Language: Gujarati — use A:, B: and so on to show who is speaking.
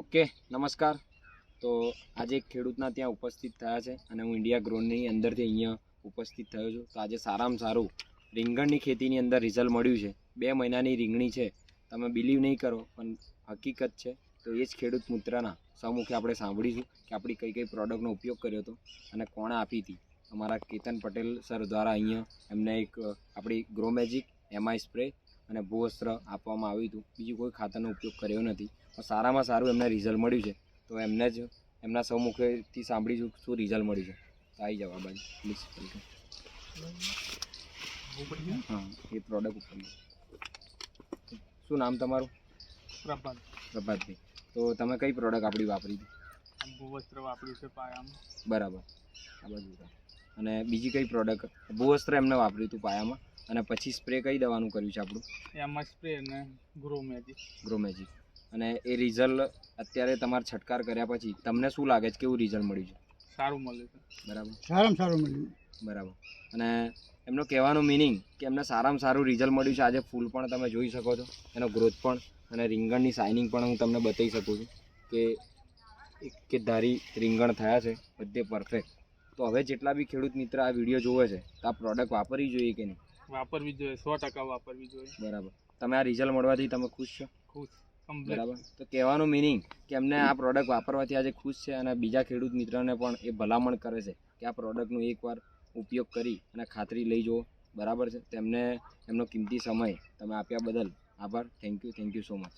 A: ઓકે, નમસ્કાર. તો આજે ખેડૂતના ત્યાં ઉપસ્થિત થયા છે અને હું ઇન્ડિયા ગ્રોનની અંદરથી અહીંયા ઉપસ્થિત થયો છું. તો આજે સારામાં સારું રીંગણની ખેતીની અંદર રિઝલ્ટ મળ્યું છે. બે મહિનાની રીંગણી છે. તમે બિલીવ નહીં કરો, પણ હકીકત છે તો એ જ ખેડૂત મિત્રના સમુખે આપણે સાંભળીશું કે આપણી કઈ કઈ પ્રોડક્ટનો ઉપયોગ કર્યો હતો અને કોણે આપી હતી. અમારા કેતન પટેલ સર દ્વારા અહીંયા એમને એક આપણી ગ્રો મેજિક એમઆઈ સ્પ્રે અને ભૂવસ્ત્ર આપવામાં આવ્યું હતું. બીજું કોઈ ખાતરનો ઉપયોગ કર્યો નથી. પણ સારામાં સારું એમને રિઝલ્ટ મળ્યું છે. તો એમને જ એમના સૌમુખેથી સાંભળીશું શું રિઝલ્ટ મળ્યું છે. તો આવી જાવ આ બાજુ. પ્લીઝ હા એ પ્રોડક્ટ ઉપર. શું નામ તમારું?
B: પ્રભાત.
A: પ્રભાતભાઈ. તો તમે કઈ પ્રોડક્ટ આપણી વાપરી હતી?
B: ભૂવસ્ત્ર વાપર્યું છે પાયામાં.
A: બરાબર. આ બધું અને બીજી કઈ પ્રોડક્ટ ભૂવસ્ત્ર એમને વાપર્યું હતું પાયામાં? અને પછી સ્પ્રે કઈ દવાનું કર્યું છે આપણું?
B: એમાં સ્પ્રે અને ગ્રો મેજિક
A: ગ્રો મેજિક અને એ રિઝલ્ટ અત્યારે તમારે છટકાર કર્યા પછી તમને શું લાગે છે? કેવું રિઝલ્ટ મળ્યું છે?
B: સારું મળ્યું છે.
A: બરાબર?
C: સારામાં સારું મળ્યું.
A: બરાબર. અને એમનો કહેવાનો મિનિંગ કે એમને સારામાં સારું રિઝલ્ટ મળ્યું છે. આજે ફૂલ પણ તમે જોઈ શકો છો. એનો ગ્રોથ પણ અને રીંગણની શાઇનિંગ પણ હું તમને બતાવી શકું છું કે એક કે ધારી રીંગણ થયા છે બધે પરફેક્ટ તો હવે જેટલા બી ખેડૂત મિત્ર આ વીડિયો જોવે છે તો આ પ્રોડક્ટ વાપરવી જોઈએ કે નહીં?
B: વાપરવી જોઈએ સો ટકા વાપરવી જોઈએ.
A: બરાબર. તમે આ રિઝલ્ટ મળવાથી તમે ખુશ છો?
B: ખુશ
A: બરાબર. તો કહેવાનું મિનિંગ કે એમને આ પ્રોડક્ટ વાપરવાથી આજે ખુશ છે અને બીજા ખેડૂત મિત્રને પણ એ ભલામણ કરે છે કે આ પ્રોડક્ટનો એકવાર ઉપયોગ કરી અને ખાતરી લઈ જુઓ. બરાબર છે? તેમને એમનો કિંમતી સમય તમે આપ્યા બદલ આભાર. Thank you thank you so much